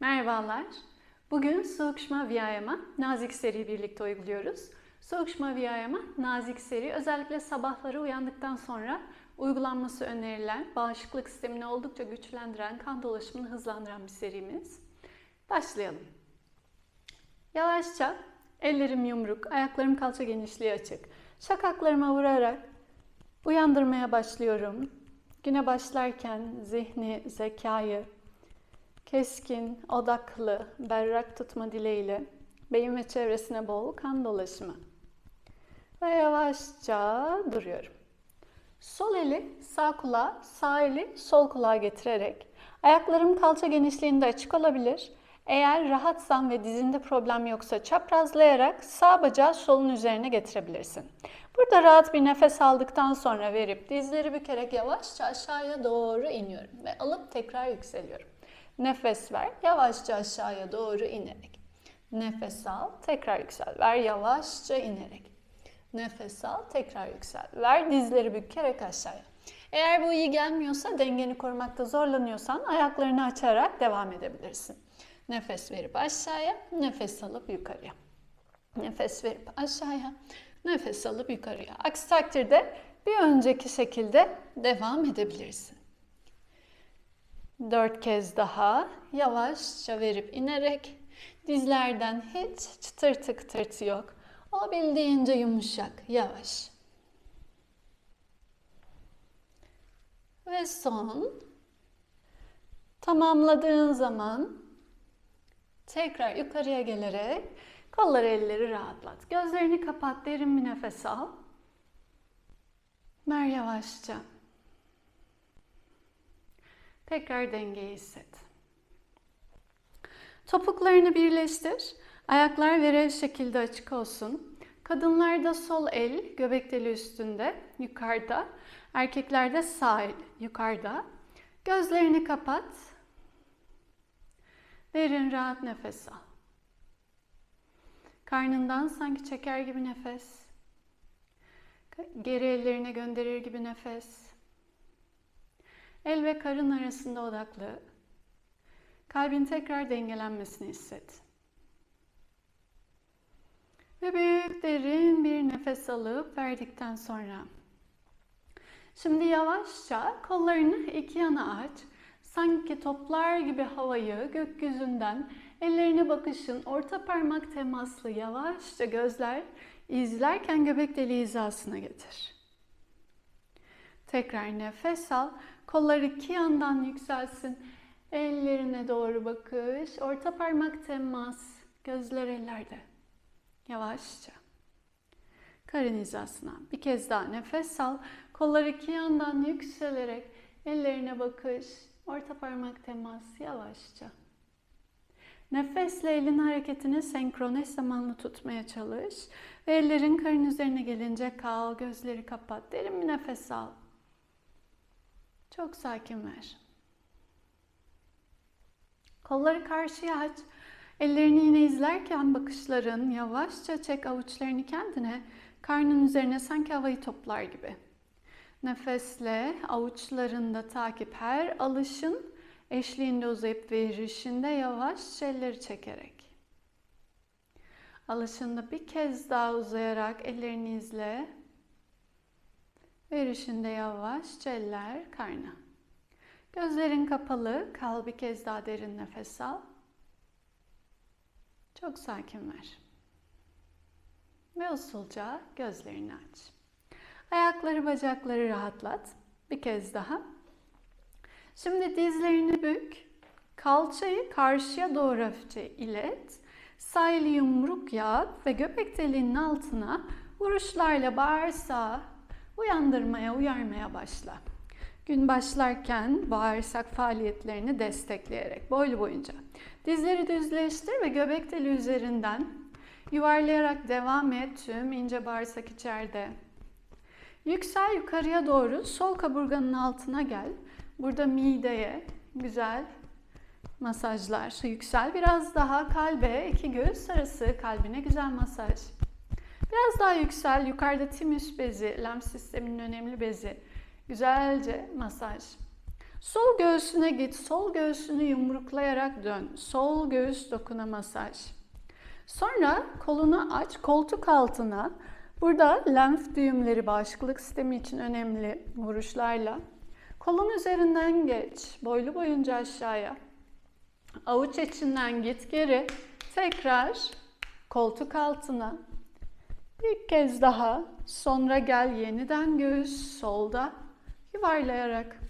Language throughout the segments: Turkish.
Merhabalar. Bugün Sukshma Viyayama nazik seri birlikte uyguluyoruz. Sukshma Viyayama nazik seri özellikle sabahları uyandıktan sonra uygulanması önerilen, bağışıklık sistemini oldukça güçlendiren, kan dolaşımını hızlandıran bir serimiz. Başlayalım. Yavaşça ellerim yumruk, ayaklarım kalça genişliği açık. Şakaklarıma vurarak uyandırmaya başlıyorum. Güne başlarken zihni, zekayı, keskin, odaklı, berrak tutma dileğiyle beyin ve çevresine bol kan dolaşımı. Ve yavaşça duruyorum. Sol eli sağ kulağa, sağ eli sol kulağa getirerek ayaklarım kalça genişliğinde açık olabilir. Eğer rahatsan ve dizinde problem yoksa çaprazlayarak sağ bacağı solun üzerine getirebilirsin. Burada rahat bir nefes aldıktan sonra verip dizleri bükerek yavaşça aşağıya doğru iniyorum ve alıp tekrar yükseliyorum. Nefes ver, yavaşça aşağıya doğru inerek. Nefes al, tekrar yüksel. Ver yavaşça inerek. Nefes al, tekrar yüksel. Ver dizleri bükerek aşağıya. Eğer bu iyi gelmiyorsa, dengeni korumakta zorlanıyorsan ayaklarını açarak devam edebilirsin. Nefes verip aşağıya, nefes alıp yukarıya. Nefes verip aşağıya, nefes alıp yukarıya. Aksi takdirde bir önceki şekilde devam edebilirsin. Dört kez daha yavaşça verip inerek dizlerden hiç çıtırtı kıtırtı yok. Olabildiğince yumuşak, yavaş. Ve son. Tamamladığın zaman tekrar yukarıya gelerek kolları elleri rahatlat. Gözlerini kapat, derin bir nefes al. Ver yavaşça. Tekrar dengeyi hisset. Topuklarını birleştir. Ayaklar verel şekilde açık olsun. Kadınlarda sol el göbek deli üstünde, yukarıda. Erkeklerde sağ el yukarıda. Gözlerini kapat. Derin rahat nefes al. Karnından sanki çeker gibi nefes. Geri ellerine gönderir gibi nefes. El ve karın arasında odaklı. Kalbin tekrar dengelenmesini hisset. Ve büyük derin bir nefes alıp verdikten sonra Şimdi yavaşça kollarını iki yana aç. Sanki toplar gibi havayı gökyüzünden ellerine bakışın orta parmak temaslı yavaşça gözler izlerken göbek deliği hizasına getir. Tekrar nefes al. Kollar iki yandan yükselsin. Ellerine doğru bakış. Orta parmak temas. Gözler ellerde. Yavaşça. Karın hizasına. Bir kez daha nefes al. Kollar iki yandan yükselerek ellerine bakış. Orta parmak temas. Yavaşça. Nefesle elin hareketini senkrone zamanlı tutmaya çalış. Ve ellerin karın üzerine gelince kal. Gözleri kapat. Derin bir nefes al. Çok sakin ver. Kolları karşıya aç. Ellerini yine izlerken bakışların yavaşça çek avuçlarını kendine. Karnın üzerine sanki havayı toplar gibi. Nefesle avuçlarında takip her alışın eşliğinde uzayıp verişinde yavaşça elleri çekerek. Alışında bir kez daha uzayarak ellerini izle. Verişinde yavaşça eller karna. Gözlerin kapalı, kal bir kez daha derin nefes al. Çok sakin ver. Ve usulca gözlerini aç. Ayakları, bacakları rahatlat. Bir kez daha. Şimdi dizlerini bük. Kalçayı karşıya doğru hafifçe ilet. Sağ yumruk yap ve göbek deliğinin altına vuruşlarla bağırsağı uyandırmaya, uyarmaya başla. Gün başlarken bağırsak faaliyetlerini destekleyerek boylu boyunca. Dizleri düzleştir ve göbek deli üzerinden yuvarlayarak devam et tüm ince bağırsak içeride. Yüksel yukarıya doğru sol kaburganın altına gel. Burada mideye güzel masajlar. Yüksel biraz daha kalbe, iki göğüs arası kalbine güzel masaj. Biraz daha yüksel. Yukarıda timüs bezi, lenf sisteminin önemli bezi. Güzelce masaj. Sol göğsüne git. Sol göğsünü yumruklayarak dön. Sol göğüs dokuna masaj. Sonra kolunu aç. Koltuk altına. Burada lenf düğümleri bağışıklık sistemi için önemli vuruşlarla. Kolun üzerinden geç. Boylu boyunca aşağıya. Avuç içinden git geri. Tekrar koltuk altına. Bir kez daha. Sonra gel yeniden göğüs solda yuvarlayarak.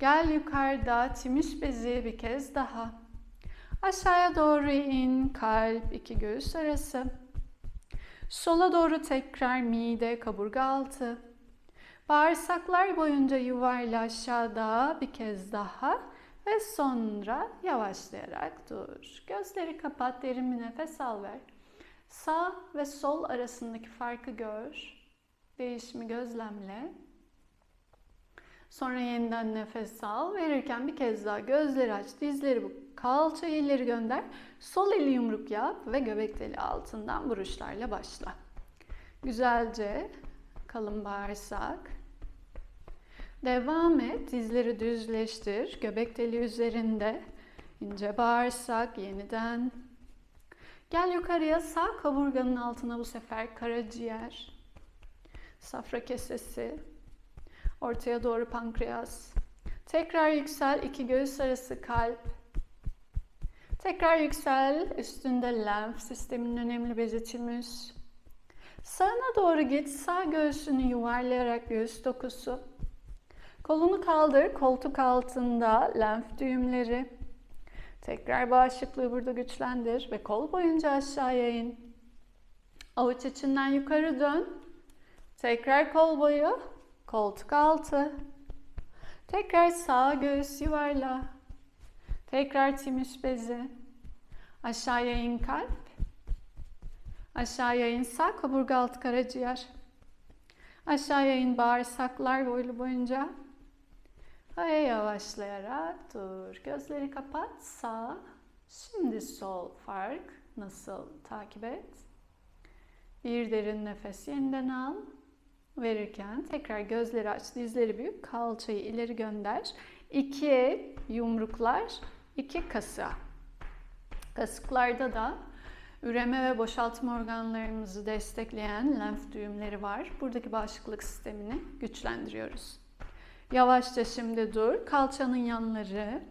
Gel yukarıda timiş bezi bir kez daha. Aşağıya doğru in kalp iki göğüs arası. Sola doğru tekrar mide kaburga altı. Bağırsaklar boyunca yuvarla aşağıda bir kez daha ve sonra yavaşlayarak dur. Gözleri kapat, derin bir nefes al ver. Sağ ve sol arasındaki farkı gör. Değişimi gözlemle. Sonra yeniden nefes al. Verirken bir kez daha gözleri aç, dizleri bu. Kalçayı ileri gönder. Sol eli yumruk yap ve göbek deli altından vuruşlarla başla. Güzelce kalın bağırsak. Devam et. Dizleri düzleştir. Göbek deli üzerinde. ince bağırsak yeniden. Gel yukarıya sağ kaburganın altına bu sefer karaciğer. Safra kesesi. Ortaya doğru pankreas. Tekrar yüksel. iki göğüs arası kalp. Tekrar yüksel. Üstünde lenf sisteminin önemli bezi tümüs. Sağına doğru git. Sağ göğsünü yuvarlayarak göğüs dokusu. Kolunu kaldır. Koltuk altında lenf düğümleri. Tekrar bağışıklığı burada güçlendir ve kol boyunca aşağıya in. Avuç içinden yukarı dön. Tekrar kol boyu. Koltuk altı. Tekrar sağ göğüs yuvarla. Tekrar timiş bezi. Aşağıya in kalp. Aşağıya in sağ kaburga alt karaciğer. Aşağıya in bağırsaklar boylu boyunca. Ve yavaşlayarak dur. Gözleri kapat. Sağ. Şimdi sol fark. Nasıl takip et. Bir derin nefes yeniden al. Verirken tekrar gözleri aç, dizleri büyük, kalçayı ileri gönder. İki yumruklar, iki kasa. Kasıklarda da üreme ve boşaltma organlarımızı destekleyen lenf düğümleri var. Buradaki bağışıklık sistemini güçlendiriyoruz. Yavaşça şimdi dur. Kalçanın yanları.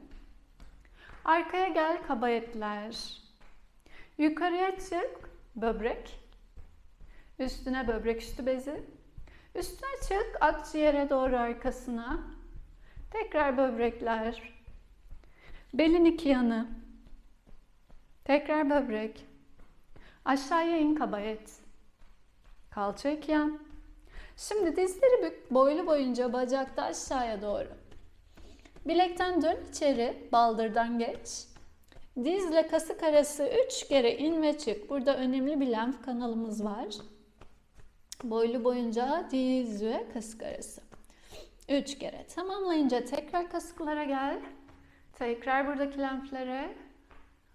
Arkaya gel kaba etler. Yukarıya çık. Böbrek. Üstüne böbrek üstü bezi. Üstüne çık. Akciğere doğru arkasına. Tekrar böbrekler. Belin iki yanı. Tekrar böbrek. Aşağıya in kaba et. Kalça iki yan. Şimdi dizleri bük, boylu boyunca bacakta aşağıya doğru. Bilekten dön içeri, baldırdan geç. Dizle kasık arası 3 kere in ve çık. Burada önemli bir lenf kanalımız var. Boylu boyunca diz ve kasık arası. 3 kere. Tamamlayınca tekrar kasıklara gel. Tekrar buradaki lenflere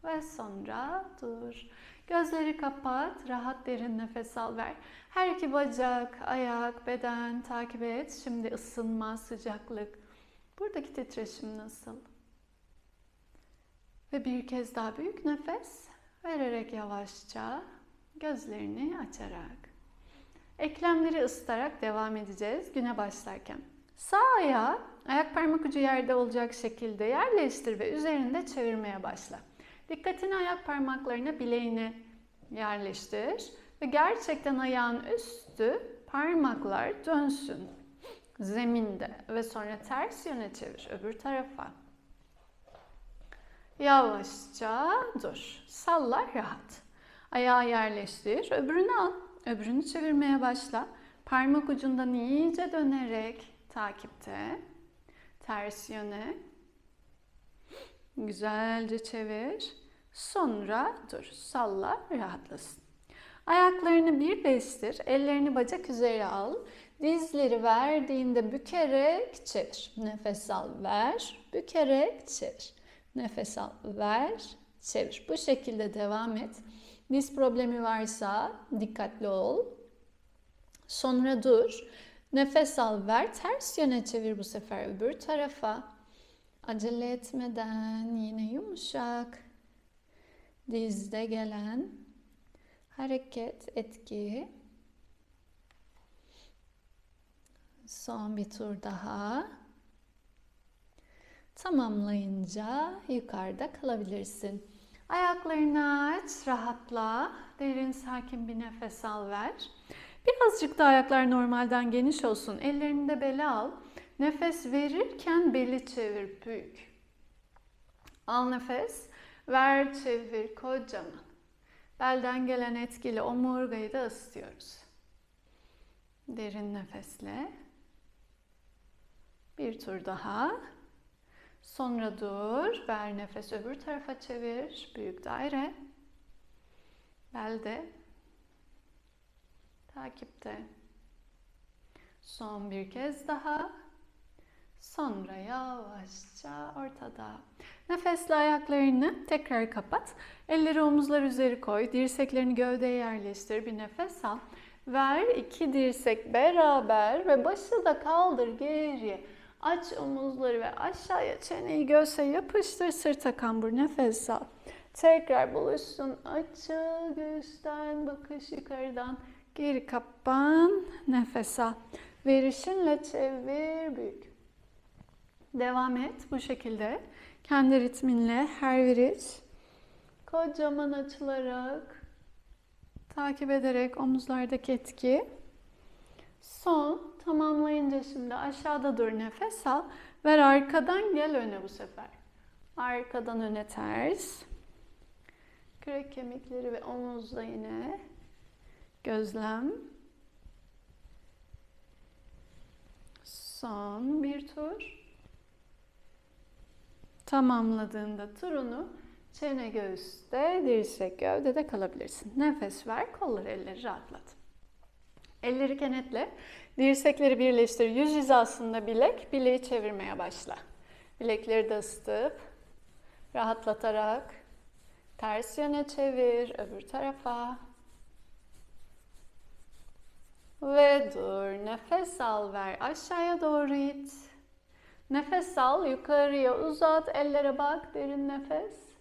ve sonra dur. Gözleri kapat, rahat derin nefes al ver. Her iki bacak, ayak, beden takip et. Şimdi ısınma, sıcaklık. Buradaki titreşim nasıl? Ve bir kez daha büyük nefes vererek yavaşça gözlerini açarak. Eklemleri ısıtarak devam edeceğiz güne başlarken. Sağ ayağı ayak parmak ucu yerde olacak şekilde yerleştir ve üzerinde çevirmeye başla. Dikkatini ayak parmaklarına bileğine yerleştir ve gerçekten ayağın üstü parmaklar dönsün zeminde ve sonra ters yöne çevir öbür tarafa. Yavaşça dur. Salla rahat. Ayağı yerleştir. Öbürünü al. Öbürünü çevirmeye başla. Parmak ucundan iyice dönerek takipte. Ters yöne. Güzelce çevir. Sonra dur. Salla rahatlasın. Ayaklarını birleştir. Ellerini bacak üzeri al. Dizleri verdiğinde bükerek çevir. Nefes al, ver. Bükerek çevir. Nefes al, ver. Çevir. Bu şekilde devam et. Diz problemi varsa dikkatli ol. Sonra dur. Nefes al, ver. Ters yöne çevir bu sefer öbür tarafa. Acele etmeden yine yumuşak dizde gelen hareket etki. Son bir tur daha. Tamamlayınca yukarıda kalabilirsin. Ayaklarını aç, rahatla. Derin sakin bir nefes al ver. Birazcık da ayaklar normalden geniş olsun. Ellerini de bele al. Nefes verirken beli çevir büyük. Al nefes. Ver çevir kocaman. Belden gelen etkili omurgayı da ısıtıyoruz. Derin nefesle. Bir tur daha. Sonra dur. Ver nefes öbür tarafa çevir. Büyük daire. Belde. Takipte. Son bir kez daha. Sonra yavaşça ortada. Nefesle ayaklarını tekrar kapat. Elleri omuzlar üzeri koy. Dirseklerini gövdeye yerleştir. Bir nefes al. Ver iki dirsek beraber ve başı da kaldır geriye. Aç omuzları ve aşağıya çeneyi göğse yapıştır. Sırta kambur nefes al. Tekrar buluşsun. Açıl göğüsten bakış yukarıdan. Geri kapan. Nefes al. Verişinle çevir büyük. Devam et bu şekilde. Kendi ritminle her veriş kocaman açılarak takip ederek omuzlardaki etki. Son tamamlayınca şimdi aşağıda dur nefes al. Ver arkadan gel öne bu sefer. Arkadan öne ters. Kürek kemikleri ve omuzda yine gözlem. Son bir tur. Tamamladığında turunu çene göğüste, dirsek gövdede kalabilirsin. Nefes ver, kolları elleri rahatlat. Elleri kenetle, dirsekleri birleştir. Yüz hizasında bilek, bileği çevirmeye başla. Bilekleri de ısıtıp, rahatlatarak ters yöne çevir, öbür tarafa. Ve dur, nefes al, ver. Aşağıya doğru it. Nefes al, yukarıya uzat, ellere bak, derin nefes.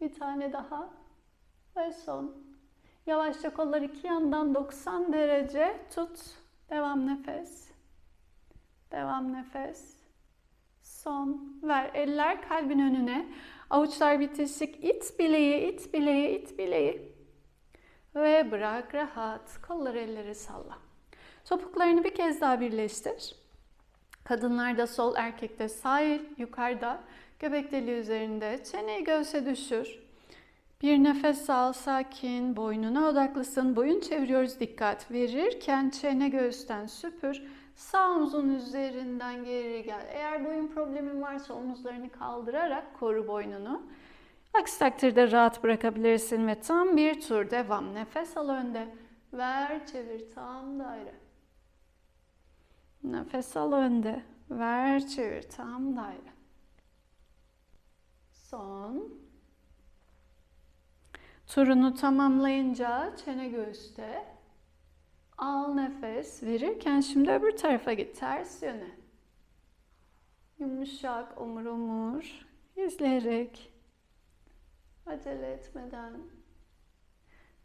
Bir tane daha. Ve son. Yavaşça kollar iki yandan 90 derece tut. Devam nefes. Devam nefes. Son. Ver. Eller kalbin önüne. Avuçlar bitişik. İt bileği, it bileği, it bileği. Ve bırak rahat. Kolları elleri salla. Topuklarını bir kez daha birleştir. Kadınlarda sol, erkekte sağ el yukarıda, göbek deliği üzerinde. Çeneyi göğse düşür. Bir nefes al, sakin, boynuna odaklısın. Boyun çeviriyoruz, dikkat. Verirken çene göğüsten süpür. Sağ omzun üzerinden geri gel. Eğer boyun problemin varsa omuzlarını kaldırarak koru boynunu. Aksi takdirde rahat bırakabilirsin ve tam bir tur devam. Nefes al önde. Ver, çevir tam daire. Nefes al önde. Ver, çevir tam daire. Son. Turunu tamamlayınca çene göğüste. Al nefes. Verirken şimdi öbür tarafa git. Ters yöne. Yumuşak omur omur. İzleyerek. Acele etmeden.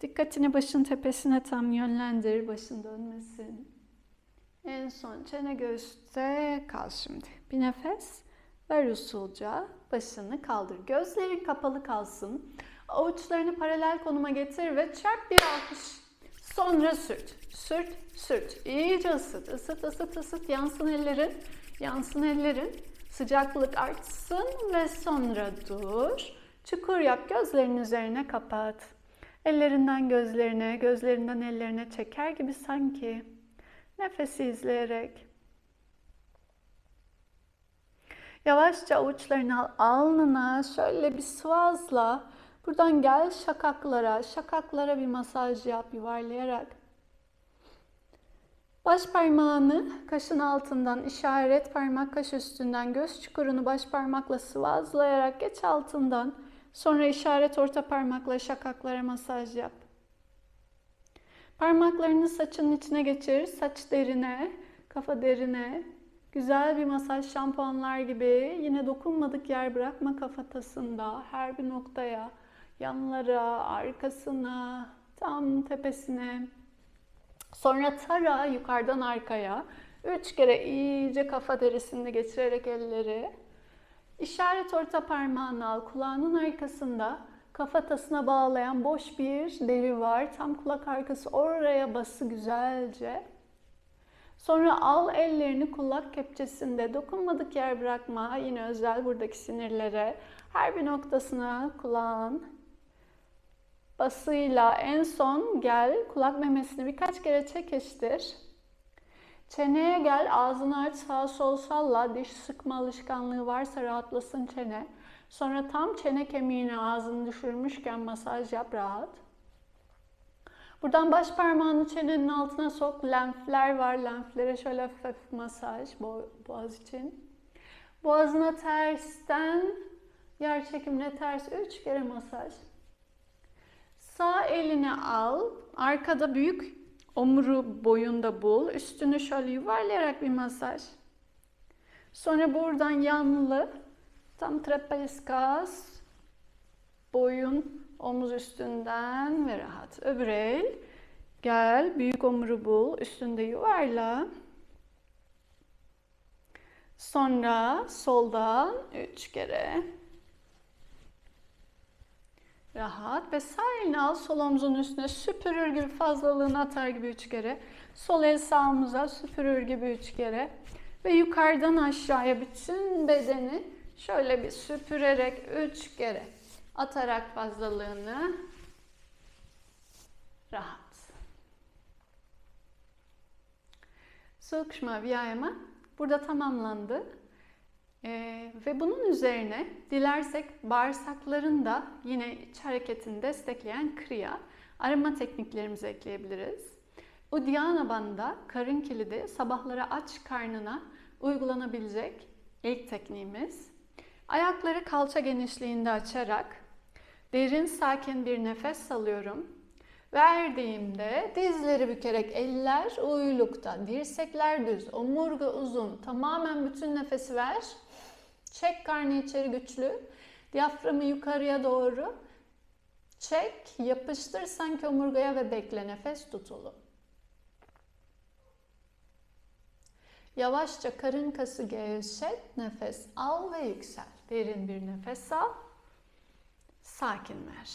Dikkatini başın tepesine tam yönlendir. Başın dönmesin. En son çene göğüste kal şimdi. Bir nefes. Ver usulca. Başını kaldır. Gözlerin kapalı kalsın. Avuçlarını paralel konuma getir ve çarp bir alkış. Sonra sürt. Sürt, sürt. İyice ısıt, ısıt, ısıt, ısıt. Yansın ellerin. Yansın ellerin. Sıcaklık artsın ve sonra dur. Çukur yap. Gözlerin üzerine kapat. Ellerinden gözlerine, gözlerinden ellerine çeker gibi sanki. Nefesi izleyerek. Yavaşça avuçlarını al, alnına şöyle bir sıvazla. Buradan gel şakaklara, şakaklara bir masaj yap yuvarlayarak. Baş parmağını kaşın altından işaret parmak kaş üstünden göz çukurunu baş parmakla sıvazlayarak geç altından. Sonra işaret orta parmakla şakaklara masaj yap. Parmaklarını saçın içine geçir. Saç derine, kafa derine. Güzel bir masaj şampuanlar gibi yine dokunmadık yer bırakma kafatasında her bir noktaya, yanlara, arkasına, tam tepesine. Sonra tara yukarıdan arkaya. Üç kere iyice kafa derisini geçirerek elleri. İşaret orta parmağını al. Kulağının arkasında kafatasına bağlayan boş bir deri var. Tam kulak arkası oraya bası güzelce. Sonra al ellerini kulak kepçesinde dokunmadık yer bırakma. Yine özel buradaki sinirlere. Her bir noktasına kulağın basıyla en son gel kulak memesini birkaç kere çekiştir. Çeneye gel, ağzını aç, sağ sol salla. Diş sıkma alışkanlığı varsa rahatlasın çene. Sonra tam çene kemiğine ağzını düşürmüşken masaj yap rahat. Buradan baş parmağını çenenin altına sok. Lenfler var. Lenflere şöyle hafif hafif masaj boğaz için. Boğazına tersten yer çekimine ters 3 kere masaj. Sağ elini al. Arkada büyük omuru boyunda bul. Üstünü şöyle yuvarlayarak bir masaj. Sonra buradan yanlı tam trapezius boyun omuz üstünden ve rahat. Öbür el gel büyük omuru bul. Üstünde yuvarla. Sonra soldan üç kere rahat ve sağ elini al sol omzun üstüne süpürür gibi fazlalığını atar gibi üç kere. Sol el sağ süpürür gibi üç kere. Ve yukarıdan aşağıya bütün bedeni şöyle bir süpürerek üç kere atarak fazlalığını rahat. Sukşma Viyayama burada tamamlandı. Ee, ve bunun üzerine dilersek bağırsakların da yine iç hareketini destekleyen kriya, arama tekniklerimizi ekleyebiliriz. Uddiyana Bandha, karın kilidi sabahları aç karnına uygulanabilecek ilk tekniğimiz. Ayakları kalça genişliğinde açarak derin sakin bir nefes alıyorum. Verdiğimde dizleri bükerek eller uylukta, dirsekler düz, omurga uzun. Tamamen bütün nefesi ver. Çek karnı içeri güçlü. Diyaframı yukarıya doğru. Çek, yapıştır sanki omurgaya ve bekle. Nefes tutulu. Yavaşça karın kası gevşet. Nefes al ve yüksel. Derin bir nefes al. Sakin ver.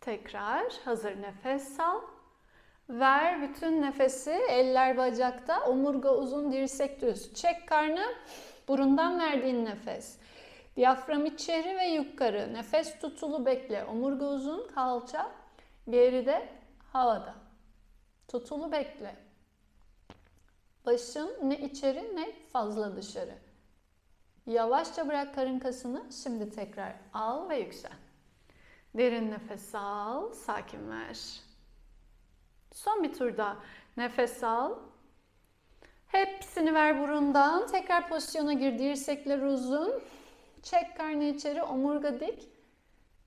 Tekrar hazır nefes al. Ver bütün nefesi eller bacakta, omurga uzun, dirsek düz. Çek karnı, burundan verdiğin nefes. Diyafram içeri ve yukarı. Nefes tutulu bekle. Omurga uzun, kalça geride, havada. Tutulu bekle. Başın ne içeri ne fazla dışarı. Yavaşça bırak karın kasını. Şimdi tekrar al ve yüksel. Derin nefes al, sakin ver. Son bir turda nefes al. Hepsini ver burundan. Tekrar pozisyona gir. Dirsekler uzun. Çek karnı içeri, omurga dik.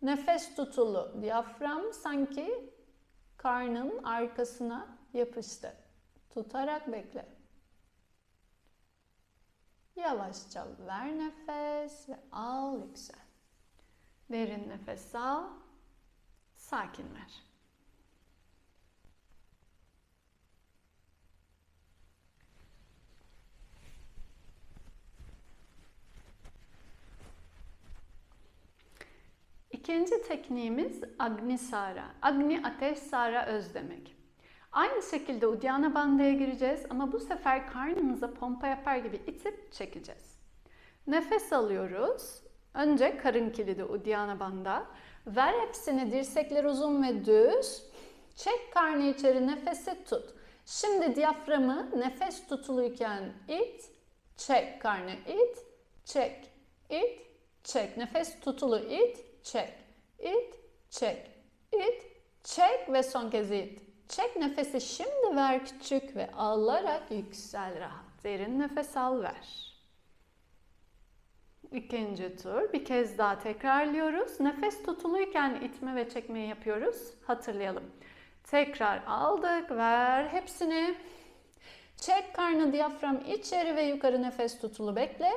Nefes tutulu. Diyafram sanki karnın arkasına yapıştı. Tutarak bekle. Yavaşça ver nefes ve al yüksel. Derin nefes al. Sakin ver. İkinci tekniğimiz Agni Sara. Agni ateş, Sara öz demek. Aynı şekilde Uddiyana Bandha'ya gireceğiz ama bu sefer karnımıza pompa yapar gibi itip çekeceğiz. Nefes alıyoruz. Önce karın kilidi Uddiyana Bandha. Ver hepsini dirsekler uzun ve düz. Çek karnı içeri nefesi tut. Şimdi diyaframı nefes tutuluyken it, çek karnı it, çek, it, çek. Nefes tutulu it, çek, it, çek, it, çek ve son kez it. Çek nefesi şimdi ver küçük ve alarak yüksel rahat. Derin nefes al ver. İkinci tur. Bir kez daha tekrarlıyoruz. Nefes tutuluyken itme ve çekmeyi yapıyoruz. Hatırlayalım. Tekrar aldık. Ver hepsini. Çek karnı diyafram içeri ve yukarı nefes tutulu bekle.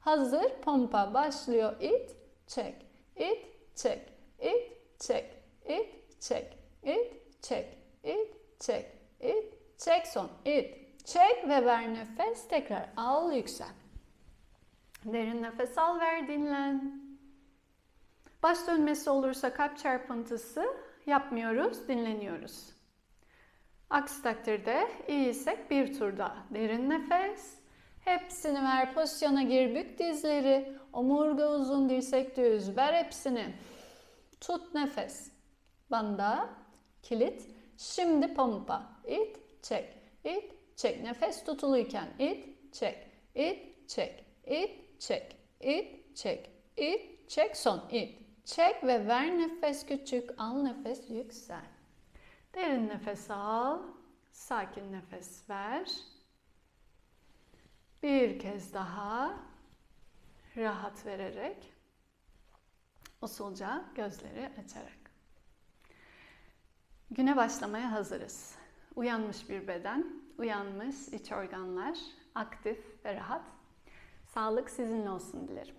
Hazır. Pompa başlıyor. İt, çek. İt, çek. İt, çek. İt, çek. İt, çek. İt, çek. İt, çek. Son. İt, çek ve ver nefes. Tekrar al, yüksel. Derin nefes al, ver, dinlen. Baş dönmesi olursa kalp çarpıntısı yapmıyoruz, dinleniyoruz. Aksi takdirde iyiysek bir tur daha. Derin nefes. Hepsini ver. Pozisyona gir. Bük dizleri. Omurga uzun, dirsek düz. Ver hepsini. Tut nefes. Banda, kilit. Şimdi pompa. İt, çek. İt, çek. Nefes tutuluyken it, çek. İt, çek. İt, çek. İt, çek. İt, çek. Son. İt, çek ve ver nefes küçük. Al nefes yüksel. Derin nefes al. Sakin nefes ver. Bir kez daha rahat vererek usulca gözleri açarak. Güne başlamaya hazırız. Uyanmış bir beden, uyanmış iç organlar, aktif ve rahat. Sağlık sizinle olsun dilerim.